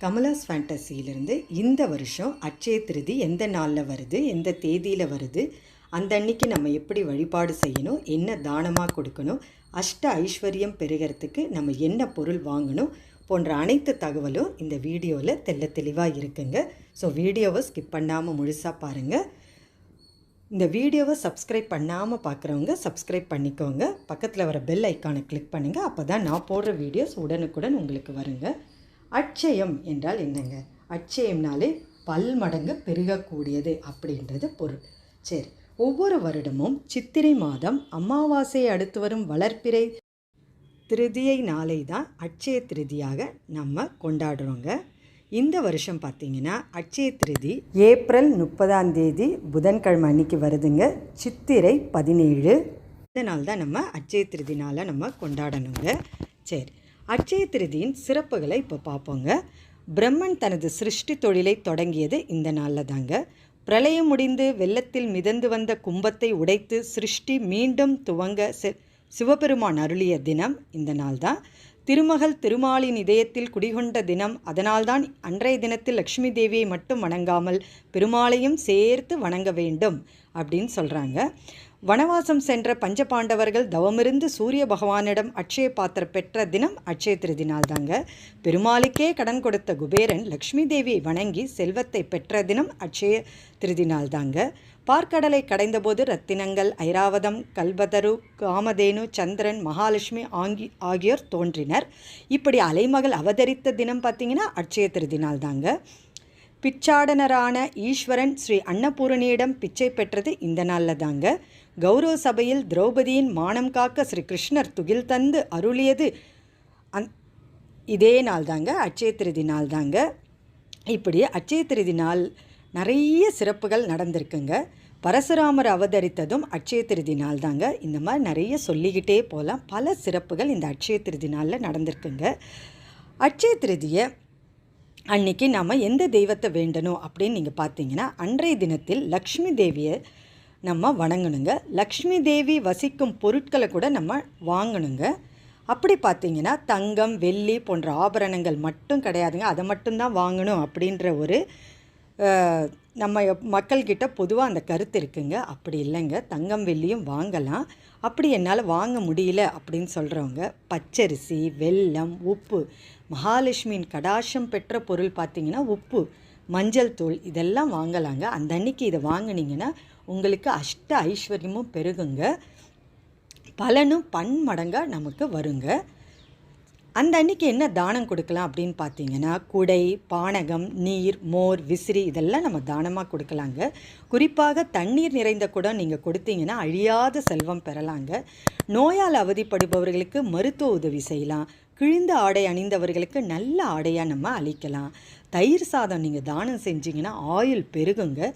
கமலாஸ் ஃபேண்டசியிலிருந்து இந்த வருஷம் அட்சய திருதி எந்த நாளில் வருது எந்த தேதியில் வருது அந்த அன்னைக்கு நம்ம எப்படி வழிபாடு செய்யணும் என்ன தானமாக கொடுக்கணும் அஷ்ட ஐஸ்வர்யம் பெறுகிறதுக்கு நம்ம என்ன பொருள் வாங்கணும் போன்ற அனைத்து தகவலும் இந்த வீடியோவில் தெள்ள தெளிவாக இருக்குங்க. ஸோ வீடியோவை ஸ்கிப் பண்ணாமல் முழுசாக பாருங்கள் இந்த வீடியோவை சப்ஸ்கிரைப் பண்ணாமல் பார்க்குறவங்க சப்ஸ்கிரைப் பண்ணிக்கோங்க. பக்கத்தில் வர பெல் ஐக்கானை கிளிக் பண்ணுங்கள் அப்போ தான் நான் போடுற வீடியோஸ் உடனுக்குடன் உங்களுக்கு வருங்க. அட்சயம் என்றால் என்னங்க? அட்சயம்னாலே பல்மடங்கு பெருகக்கூடியது அப்படின்றது பொருள். சரி ஒவ்வொரு வருடமும் சித்திரை மாதம் அமாவாசை அடுத்து வரும் வளர்ப்பிறை திருதியை நாளை தான் அட்சய திருதியாக நம்ம கொண்டாடுறோங்க. இந்த வருஷம் பார்த்தீங்கன்னா அட்சய திருதி ஏப்ரல் முப்பதாம் தேதி புதன்கிழமை அன்னைக்கு வருதுங்க. சித்திரை பதினேழு. இந்த நாள் தான் நம்ம அட்சய திருதி நாளை நம்ம கொண்டாடணுங்க. சரி அட்சய திருதியின் சிறப்புகளை இப்போ பார்ப்போங்க. பிரம்மன் தனது சிருஷ்டி தொழிலை தொடங்கியது இந்த நாளில் தாங்க. பிரளயம் முடிந்து வெள்ளத்தில் மிதந்து வந்த கும்பத்தை உடைத்து சிருஷ்டி மீண்டும் துவங்க சிவபெருமான் அருளிய தினம் இந்த நாள் தான். திருமகள் திருமாலின் இதயத்தில் குடிகொண்ட தினம் அதனால்தான் அன்றைய தினத்தில் லக்ஷ்மி தேவியை மட்டும் வணங்காமல் பெருமாளையும் சேர்த்து வணங்க வேண்டும் அப்படின்னு சொல்கிறாங்க வனவாசம் சென்ற பஞ்சபாண்டவர்கள் தவமிருந்து சூரிய பகவானிடம் அட்சய பாத்திரம் பெற்ற தினம் அட்சய திருதி நாள் தாங்க பெருமாளுக்கே கடன் கொடுத்த குபேரன் லக்ஷ்மி தேவியை வணங்கி செல்வத்தை பெற்ற தினம் அட்சய திருதினால் தாங்க பார்க்கடலை கடைந்தபோது ரத்தினங்கள் ஐராவதம் கல்பதரு காமதேனு சந்திரன் மகாலட்சுமி ஆங்கி ஆகியோர் தோன்றினர். இப்படி அலைமகள் அவதரித்த தினம் பார்த்தீங்கன்னா அட்சய திருதி நாள் தாங்க பிச்சாடனரான ஈஸ்வரன் ஸ்ரீ அன்னபூரணியிடம் பிச்சை பெற்றது இந்த நாளில் தாங்க கௌரவ சபையில் திரௌபதியின் மானம் காக்க ஸ்ரீ கிருஷ்ணர் துகில் தந்து அருளியது அந் இதே நாள் தாங்க அட்சய திருதி நாள் தாங்க இப்படி அட்சய திருதி நாள் நிறைய சிறப்புகள் நடந்திருக்குங்க. பரசுராமர் அவதரித்ததும் அட்சய திருதி நாள் தாங்க இந்த மாதிரி நிறைய சொல்லிக்கிட்டே போகலாம். பல சிறப்புகள் இந்த அட்சய திருதி நாளில் நடந்திருக்குங்க. அட்சய திருதியை அன்னைக்கு நாம் எந்த தெய்வத்தை வேண்டணும் அப்படின்னு நீங்கள் பார்த்தீங்கன்னா அன்றைய தினத்தில் லக்ஷ்மி தேவியை நம்ம வணங்கணுங்க. லக்ஷ்மி தேவி வசிக்கும் பொருட்களை கூட நம்ம வாங்கணுங்க. அப்படி பார்த்தீங்கன்னா தங்கம் வெள்ளி போன்ற ஆபரணங்கள் மட்டும் கிடையாதுங்க. அதை மட்டும்தான் வாங்கணும் அப்படின்ற ஒரு நம்ம மக்கள்கிட்ட பொதுவாக அந்த கருத்து இருக்குங்க. அப்படி இல்லைங்க. தங்கம் வெள்ளியும் வாங்கலாம். அப்படி என்னால் வாங்க முடியல அப்படின்னு சொல்கிறவங்க பச்சரிசி வெல்லம் உப்பு மகாலட்சுமியின் கடாஷம் பெற்ற பொருள் பார்த்திங்கன்னா உப்பு மஞ்சள் தூள் இதெல்லாம் வாங்கலாங்க. அந்த அன்னைக்கு இதை வாங்கினீங்கன்னா உங்களுக்கு அஷ்ட ஐஸ்வர்யமும் பெருகுங்க. பலனும் பன்மடங்காக நமக்கு வருங்க. அந்த அன்னைக்கு என்ன தானம் கொடுக்கலாம் அப்படின்னு பார்த்தீங்கன்னா குடை பானகம் நீர் மோர் விசிறி இதெல்லாம் நம்ம தானமாக கொடுக்கலாங்க. குறிப்பாக தண்ணீர் நிறைந்த குடம் நீங்கள் கொடுத்தீங்கன்னா அழியாத செல்வம் பெறலாங்க. நோயால் அவதிப்படுபவர்களுக்கு மருத்துவ உதவி செய்யலாம். கிழிந்த ஆடை அணிந்தவர்களுக்கு நல்ல ஆடையாக நம்ம அளிக்கலாம். தயிர் சாதம் நீங்கள் தானம் செஞ்சிங்கன்னா ஆயில் பெருகுங்க.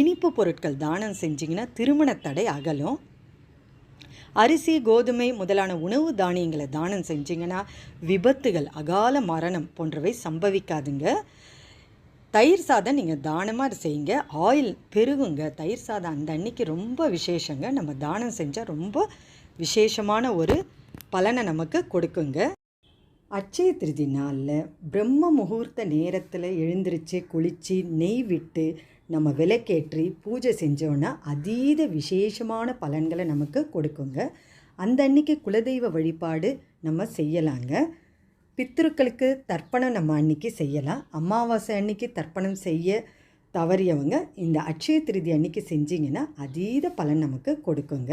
இனிப்பு பொருட்கள் தானம் செஞ்சிங்கன்னா திருமண தடை அகலும். அரிசி கோதுமை முதலான உணவு தானியங்களை தானம் செஞ்சிங்கன்னா விபத்துகள் அகால மரணம் போன்றவை சம்பவிக்காதுங்க. தயிர் சாதம் நீங்கள் தானமாக செய்யுங்க. ஆயில் பெருகுங்க. தயிர் சாதம் அந்த அன்னைக்கு ரொம்ப விசேஷங்க. நம்ம தானம் செஞ்சால் ரொம்ப விசேஷமான ஒரு பலனை நமக்கு கொடுக்குங்க. அச்சய திருதி நாளில் பிரம்ம முகூர்த்த நேரத்தில் எழுந்திரிச்சு குளித்து நெய் விட்டு நம்ம விளக்கேற்றி பூஜை செஞ்சோன்னா அதீத விசேஷமான பலன்களை நமக்கு கொடுக்குங்க. அந்த அன்னைக்கு குலதெய்வ வழிபாடு நம்ம செய்யலாங்க. பித்திருக்களுக்கு தர்ப்பணம் நம்ம அன்னைக்கு செய்யலாம். அமாவாசை அன்னைக்கு தர்ப்பணம் செய்ய தவறியவங்க இந்த அட்சய திருதி அன்னைக்கு செஞ்சிங்கன்னா அதீத பலன் நமக்கு கொடுக்குங்க.